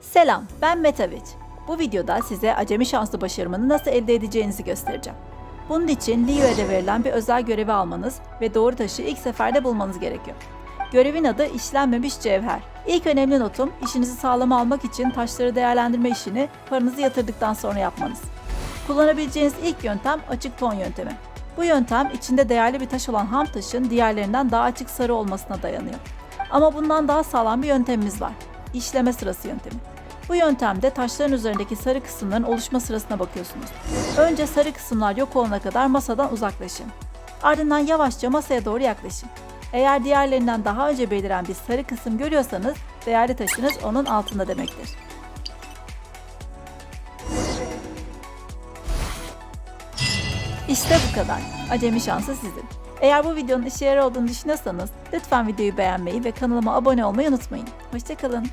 Selam, ben Metaviç. Bu videoda size acemi şanslı başarımını nasıl elde edeceğinizi göstereceğim. Bunun için Liyue'de verilen bir özel görevi almanız ve doğru taşı ilk seferde bulmanız gerekiyor. Görevin adı işlenmemiş cevher. İlk önemli notum işinizi sağlama almak için taşları değerlendirme işini paranızı yatırdıktan sonra yapmanız. Kullanabileceğiniz ilk yöntem açık ton yöntemi. Bu yöntem içinde değerli bir taş olan ham taşın diğerlerinden daha açık sarı olmasına dayanıyor. Ama bundan daha sağlam bir yöntemimiz var. İşleme sırası yöntemi. Bu yöntemde taşların üzerindeki sarı kısımların oluşma sırasına bakıyorsunuz. Önce sarı kısımlar yok olana kadar masadan uzaklaşın. Ardından yavaşça masaya doğru yaklaşın. Eğer diğerlerinden daha önce beliren bir sarı kısım görüyorsanız değerli taşınız onun altında demektir. İşte bu kadar. Acemi şansı sizin. Eğer bu videonun işe yarar olduğunu düşünüyorsanız lütfen videoyu beğenmeyi ve kanalıma abone olmayı unutmayın. Hoşçakalın.